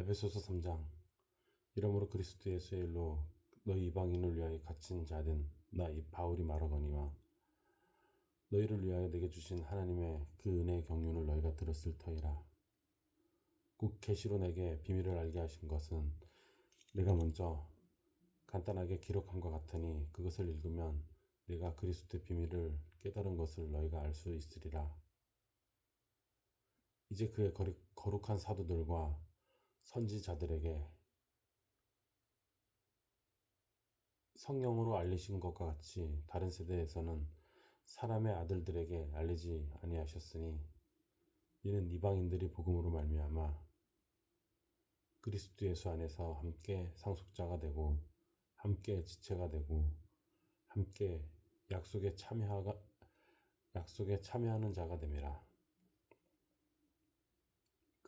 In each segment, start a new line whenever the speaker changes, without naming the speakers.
에베소서 3장. 이러므로 그리스도 예수의 일로 너희 이방인을 위하여 갇힌 자된 나 이 바울이 말하거니와 너희를 위하여 내게 주신 하나님의 그 은혜의 경륜을 너희가 들었을 터이라. 꼭 계시로 내게 비밀을 알게 하신 것은 내가 먼저 간단하게 기록함과 같으니 그것을 읽으면 내가 그리스도의 비밀을 깨달은 것을 너희가 알 수 있으리라. 이제 그의 거룩한 사도들과 선지자들에게 성령으로 알리신 것과 같이 다른 세대에서는 사람의 아들들에게 알리지 아니하셨으니 이는 이방인들이 복음으로 말미암아 그리스도 예수 안에서 함께 상속자가 되고 함께 지체가 되고 함께 약속에 참여하가 약속에 참여하는 자가 됨이라.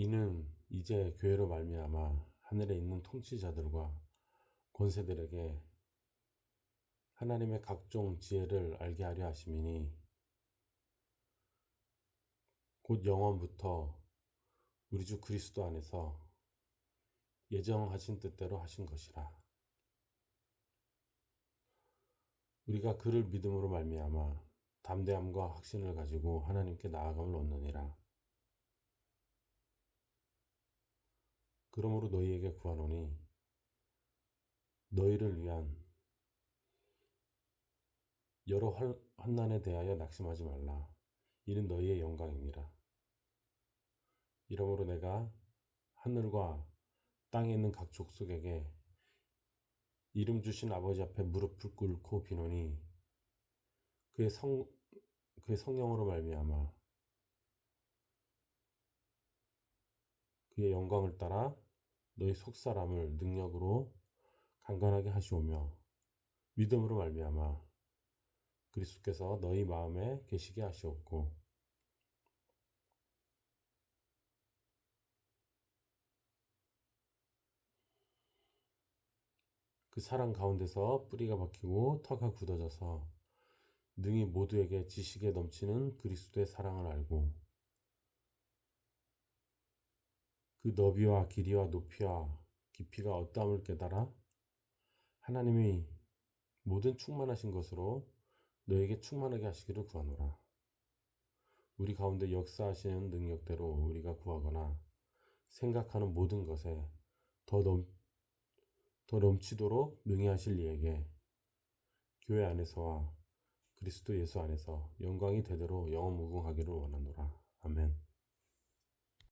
이는 이제 교회로 말미암아 하늘에 있는 통치자들과 권세들에게 하나님의 각종 지혜를 알게 하려 하심이니 곧 영원부터 우리 주 그리스도 안에서 예정하신 뜻대로 하신 것이라. 우리가 그를 믿음으로 말미암아 담대함과 확신을 가지고 하나님께 나아감을 얻느니라. 그러므로 너희에게 구하노니 너희를 위한 여러 환- 환난에 대하여 낙심하지 말라. 이는 너희의 영광이니라. 이러므로 내가 하늘과 땅에 있는 각 족속에게 이름 주신 아버지 앞에 무릎을 꿇고 비노니 그의 성 그의 성령으로 말미암아 그의 영광을 따라 너희 속사람을 능력으로 강건하게 하시오며 믿음으로 말미암아 그리스도께서 너희 마음에 계시게 하시옵고. 그 사랑 가운데서 뿌리가 박히고 터가 굳어져서 능히 모두에게 지식에 넘치는 그리스도의 사랑을 알고 그 너비와 길이와 높이와 깊이가 어떠함을 깨달아 하나님이 모든 충만하신 것으로 너에게 충만하게 하시기를 구하노라. 우리 가운데 역사하시는 능력대로 우리가 구하거나 생각하는 모든 것에 더, 넘, 더 넘치도록 능히 하실 이에게 교회 안에서와 그리스도 예수 안에서 영광이 되도록 영원 무궁하기를 원하노라. 아멘.